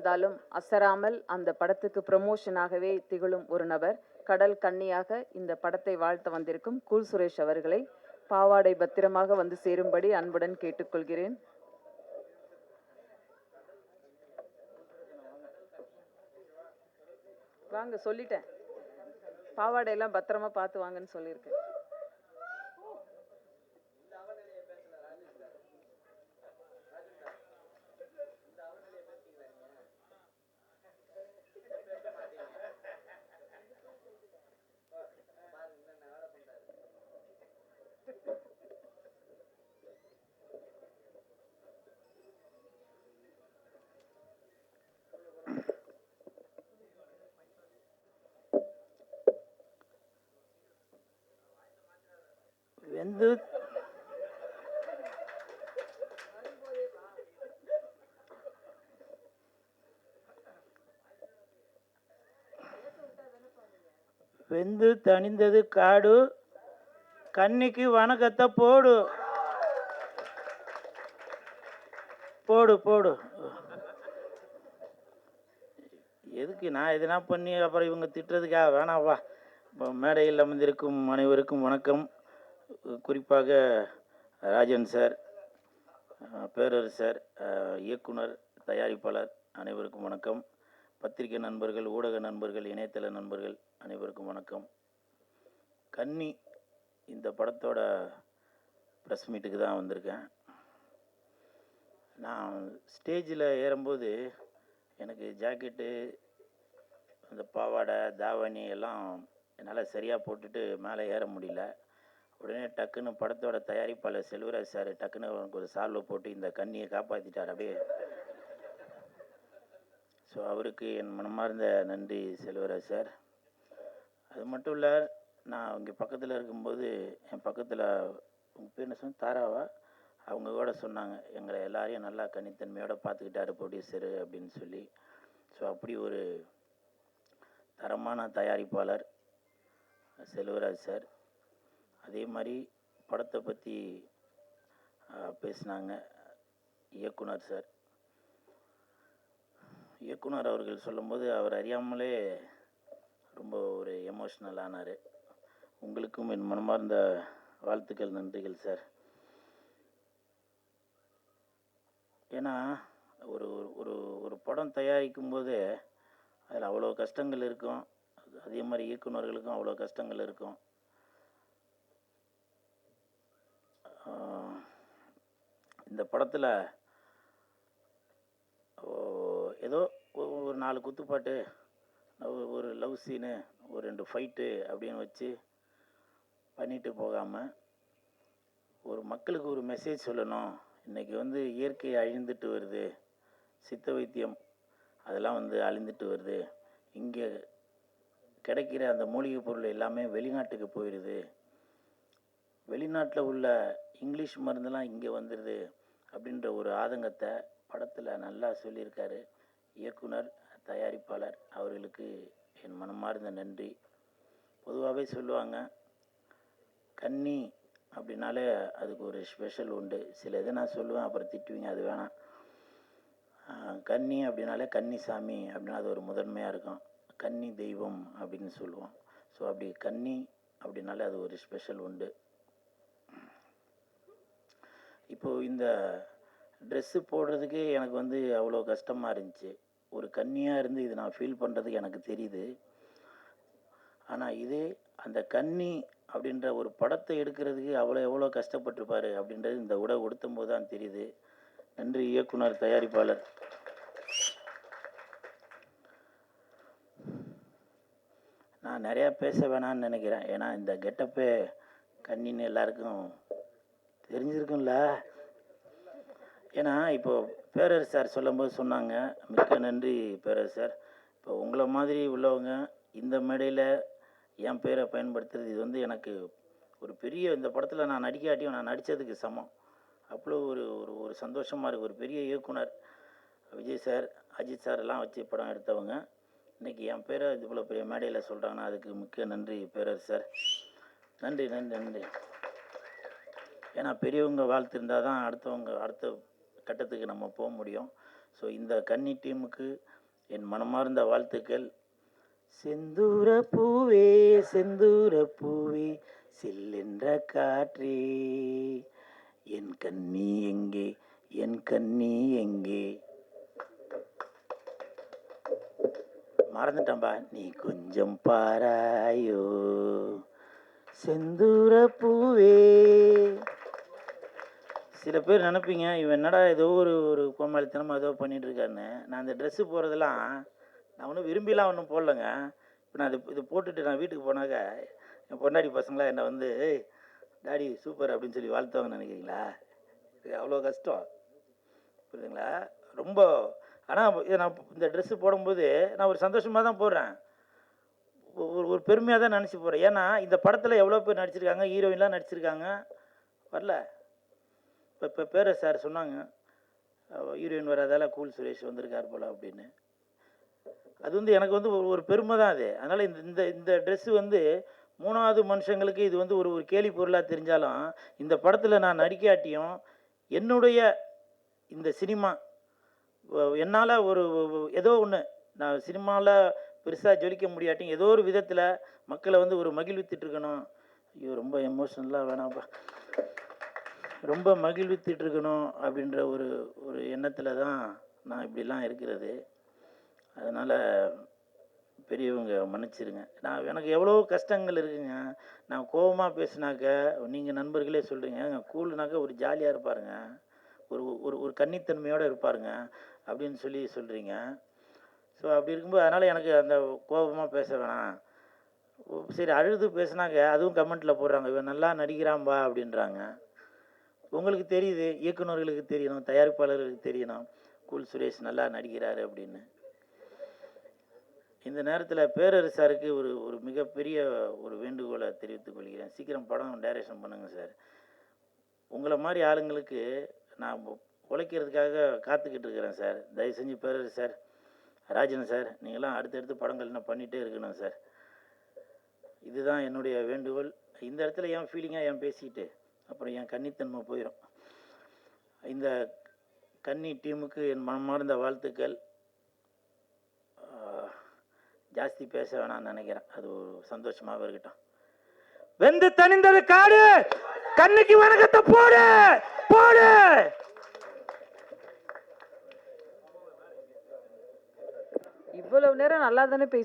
வந்தாலும் அசராமல் அந்த படத்துக்கு ப்ரமோஷனாகவே திகழும் ஒரு நபர் கடல் கண்ணியாக இந்த படத்தை வாழ்த்த வந்திருக்கும் கூல் சுரேஷ் அவர்களை பாவாடை பத்திரமாக வந்து சேரும்படி அன்புடன் கேட்டுக்கொள்கிறேன். வாங்க சொல்லிட்டேன். பாவாடையெல்லாம் பத்திரமா பார்த்து வாங்கன்னு சொல்லியிருக்கேன். வெந்து வெந்து தணிந்தது காடு கன்னிக்கு வணக்கத்தை போடு. போடு போடு. எதுக்கு நான் எதுனா பண்ணி அப்புறம் இவங்க திட்டுறதுக்காக வேணாவா இப்போ மேடையில் அமர்ந்திருக்கும் அனைவருக்கும் வணக்கம். குறிப்பாக ராஜன் சார் பேரரசர் சார் இயக்குனர் தயாரிப்பாளர் அனைவருக்கும் வணக்கம். பத்திரிகை நண்பர்கள் ஊடக நண்பர்கள் இணையதள நண்பர்கள் அனைவருக்கும் வணக்கம். கன்னி இந்த படத்தோட ப்ரெஸ் மீட்டுக்கு தான் வந்திருக்கேன். நான் ஸ்டேஜில் ஏறும்போது எனக்கு ஜாக்கெட்டு அந்த பாவாடை தாவணி எல்லாம் என்னால் சரியாக போட்டுட்டு மேலே ஏற முடியல. உடனே டக்குன்னு படத்தோட தயாரிப்பாளர் செல்வராஜ் சார் டக்குன்னு அவனுக்கு ஒரு சால்வை போட்டு இந்த கண்ணியை காப்பாற்றிட்டார் அப்படியே. ஸோ அவருக்கு என் மனமார்ந்த நன்றி செல்வராஜ் சார். அது மட்டும் இல்லை நான் இங்கே பக்கத்தில் இருக்கும்போது என் பக்கத்தில் உங்கள் பேர் என்ன தாராவா? அவங்க கூட சொன்னாங்க எங்களை எல்லாரையும் நல்லா கனித்தன்மையோடு பார்த்துக்கிட்டாரு ப்ரொடியூசரு அப்படின்னு சொல்லி. ஸோ அப்படி ஒரு தரமான தயாரிப்பாளர் செல்வராஜ் சார். அதே மாதிரி படத்தை பற்றி பேசினாங்க இயக்குனர் சார். இயக்குனர் அவர்கள் சொல்லும்போது அவர் அறியாமலே ரொம்ப ஒரு எமோஷ்னல் ஆனார். உங்களுக்கும் என் மனமார்ந்த வாழ்த்துக்கள் நன்றிகள் சார். ஏன்னா ஒரு ஒரு- ஒரு ஒரு படம் தயாரிக்கும் போது அதில் அவ்வளோ கஷ்டங்கள் இருக்கும். அது- அதே மாதிரி இயக்குனர்களுக்கும் அவ்வளோ கஷ்டங்கள் இருக்கும். இந்த படத்தில் ஏதோ ஒரு நாலு குத்துப்பாட்டு ஒரு- ஒரு லவ் சீனு ஒரு ரெண்டு ஃபைட்டு அப்படின்னு வச்சு பண்ணிட்டு போகாமல் ஒரு மக்களுக்கு ஒரு மெசேஜ் சொல்லணும். இன்றைக்கி வந்து இயற்கை அழிந்துட்டு வருது. சித்த வைத்தியம் அதெல்லாம் வந்து அழிந்துட்டு வருது. இங்கே கிடைக்கிற அந்த மூலிகை பொருள் எல்லாமே வெளிநாட்டுக்கு போயிடுது வெளிநாட்டில் உள்ள இங்கிலீஷ் மருந்தெல்லாம் இங்கே வந்துடுது அப்படின்ற ஒரு ஆதங்கத்தை படத்தில் நல்லா சொல்லியிருக்காரு. இயக்குனர் தயாரிப்பாளர் அவர்களுக்கு என் மனமார்ந்த நன்றி. பொதுவாகவே சொல்லுவாங்க கன்னி அப்படின்னாலே அதுக்கு ஒரு ஸ்பெஷல் உண்டு. சில இதை நான் சொல்லுவேன் அப்புறம் திட்டுவீங்க அது வேணாம். கன்னி அப்படின்னாலே கன்னிசாமி அப்படின்னா அது ஒரு முதன்மையாக இருக்கும். கன்னி தெய்வம் அப்படின்னு சொல்லுவோம். ஸோ அப்படி கன்னி அப்படின்னாலே அது ஒரு ஸ்பெஷல் உண்டு. இப்போது இந்த ட்ரெஸ்ஸு போடுறதுக்கு எனக்கு வந்து அவ்வளோ கஷ்டமாக இருந்துச்சு. ஒரு கன்னியாக இருந்து இது நான் ஃபீல் பண்ணுறதுக்கு எனக்கு தெரியுது. ஆனால் இதே அந்த கன்னி அப்படின்ற ஒரு படத்தை எடுக்கிறதுக்கு அவ்வளோ எவ்வளோ கஷ்டப்பட்டிருப்பார் அப்படின்றது இந்த உடை உடுத்தும் போது தான் தெரியுது. நன்றி இயக்குனர் தயாரிப்பாளர். நான் நிறையா பேச வேணாம்னு நினைக்கிறேன். ஏன்னா இந்த கெட்டப்பே கண்ணின்னு எல்லாருக்கும் தெரிஞ்சிருக்கும்ல. ஏன்னா இப்போ பேரர் சார் சொல்லும்போது சொன்னாங்க. மிக்க நன்றி பேரர் சார் இப்போ உங்களை மாதிரி உள்ளவங்க இந்த மேடையில் என் பேரை பயன்படுத்துறது இது வந்து எனக்கு ஒரு பெரிய இந்த படத்தில் நான் நடிக்காட்டியும் நான் நடித்ததுக்கு சமம். அவ்வளோ ஒரு ஒரு ஒரு சந்தோஷமாக இருக்குது ஒரு பெரிய இயக்குனர் விஜய் சார் அஜித் சார் எல்லாம் வச்சு படம் எடுத்தவங்க. இன்றைக்கி என் பேரை இவ்வளோ பெரிய மேடையில் சொல்கிறாங்கன்னா அதுக்கு மிக்க நன்றி பேரர் சார். நன்றி நன்றி நன்றி. ஏன்னா பெரியவங்க வாழ்த்து இருந்தால் தான் அடுத்தவங்க அடுத்த கட்டத்துக்கு நம்ம போக முடியும். ஸோ இந்த கன்னி டீமுக்கு என் மனமார்ந்த வாழ்த்துக்கள். செந்தூர பூவே செந்தூர பூவே சில்லென்ற காற்றே. என் கன்னி எங்கே என் கன்னி எங்கே? மறந்துட்டம்பா நீ கொஞ்சம் பாராயோ. செந்தூர பூவே சில பேர் நினைப்பீங்க இவன் என்னடா ஏதோ ஒரு ஒரு கோமாளித்தனமாக ஏதோ பண்ணிட்டுருக்காருன்னு. நான் அந்த ட்ரெஸ்ஸு போடுறதெல்லாம் நான் ஒன்றும் விரும்பிலாம் ஒன்றும் போடலங்க. இப்போ நான் இது இது போட்டுட்டு நான் வீட்டுக்கு போனாக்க என் பொண்டாடி பசங்களாம் என்னை வந்து டாடி சூப்பர் அப்படின்னு சொல்லி வாழ்த்துவாங்கன்னு நினைக்கிறீங்களா? இது அவ்வளோ கஷ்டம். புரியுதுங்களா? ரொம்ப ஆனால் இதை நான் இந்த ட்ரெஸ்ஸு போடும்போது நான் ஒரு சந்தோஷமாக தான் போடுறேன். ஒரு ஒரு பெருமையாக தான் நினச்சி போகிறேன் ஏன்னா இந்த படத்தில் எவ்வளோ பேர் நடிச்சிருக்காங்க ஹீரோயின்லாம் நடிச்சிருக்காங்க. வரல. இப்போ இப்போ பேர சார் சொன்னாங்க ஹீரோயின் வராதால கூல் சுரேஷ் வந்திருக்கார் போல் அப்படின்னு. அது வந்து எனக்கு வந்து ஒரு பெருமை தான் அது. அதனால் இந்த இந்த இந்த ட்ரெஸ்ஸு வந்து மூணாவது மனுஷங்களுக்கு இது வந்து ஒரு ஒரு கேலி பொருளாக தெரிஞ்சாலும் இந்த படத்தில் நான் நடிக்காட்டியும் என்னுடைய இந்த சினிமா என்னால் ஒரு ஏதோ ஒன்று நான் சினிமாவில் பெருசாக ஜொலிக்க முடியாட்டியும் ஏதோ ஒரு விதத்தில் மக்களை வந்து ஒரு மகிழ்வித்துட்டு இருக்கணும். ஐயோ ரொம்ப எமோஷனலாக வேணாம்ப்பா ரொம்ப மகிழ்வித்துட்டு இருக்கணும் அப்படின்ற ஒரு ஒரு எண்ணத்தில் தான் நான் இப்படிலாம் இருக்கிறது. அதனால் பெரியவங்க மன்னிச்சிருங்க. நான் எனக்கு எவ்வளோ கஷ்டங்கள் இருக்குங்க. நான் கோபமாக பேசினாக்க நீங்கள் நண்பர்களே சொல்கிறீங்க கூல்னாக்க ஒரு ஜாலியாக இருப்பாருங்க. ஒரு ஒரு ஒரு கன்னித்தன்மையோடு இருப்பாருங்க அப்படின்னு சொல்லி சொல்கிறீங்க ஸோ அப்படி இருக்கும்போது அதனால் எனக்கு அந்த கோபமாக பேச வேணாம். ஓ, சரி அழுது பேசுனாக்க அதுவும் கமெண்ட்டில் போடுறாங்க. இவன் நல்லா நடிக்கிறான்பா அப்படின்றாங்க. உங்களுக்கு தெரியுது இயக்குனர்களுக்கு தெரியணும் தயாரிப்பாளர்களுக்கு தெரியணும். கூல் சுரேஷ் நல்லா நடிக்கிறாரு அப்படின்னு. இந்த நேரத்தில் பேரரசாருக்கு ஒரு ஒரு மிகப்பெரிய ஒரு வேண்டுகோளை தெரிவித்துக் கொள்கிறேன். சீக்கிரம் படம் டைரக்ஷன் பண்ணுங்கள் சார் உங்களை மாதிரி ஆளுங்களுக்கு நான் உழைக்கிறதுக்காக காத்துக்கிட்டு இருக்கிறேன் சார் தயவு செஞ்சு பேரரசு சார் ராஜன் சார் நீங்களாம் அடுத்தடுத்து படங்கள் இன்னும் பண்ணிகிட்டே இருக்கணும் சார் இதுதான் என்னுடைய வேண்டுகோள். இந்த இடத்துல என் ஃபீலிங்காக என் பேசிக்கிட்டு அப்புறம் என் கன்னித்தன்மை போயிடும் இந்த கன்னி டீமுக்கு என் மனமார்ந்த வாழ்த்துக்கள். ஜாஸ்தி பேச வேணாம்னு நினைக்கிறேன். அது ஒரு சந்தோஷமாக இருக்கட்டும். வெந்து தனிந்தது காடு! கண்ணுக்கு வணக்கத்தை போடு! போடு! இவ்வளவு நேரம் நல்லா தானே பேசி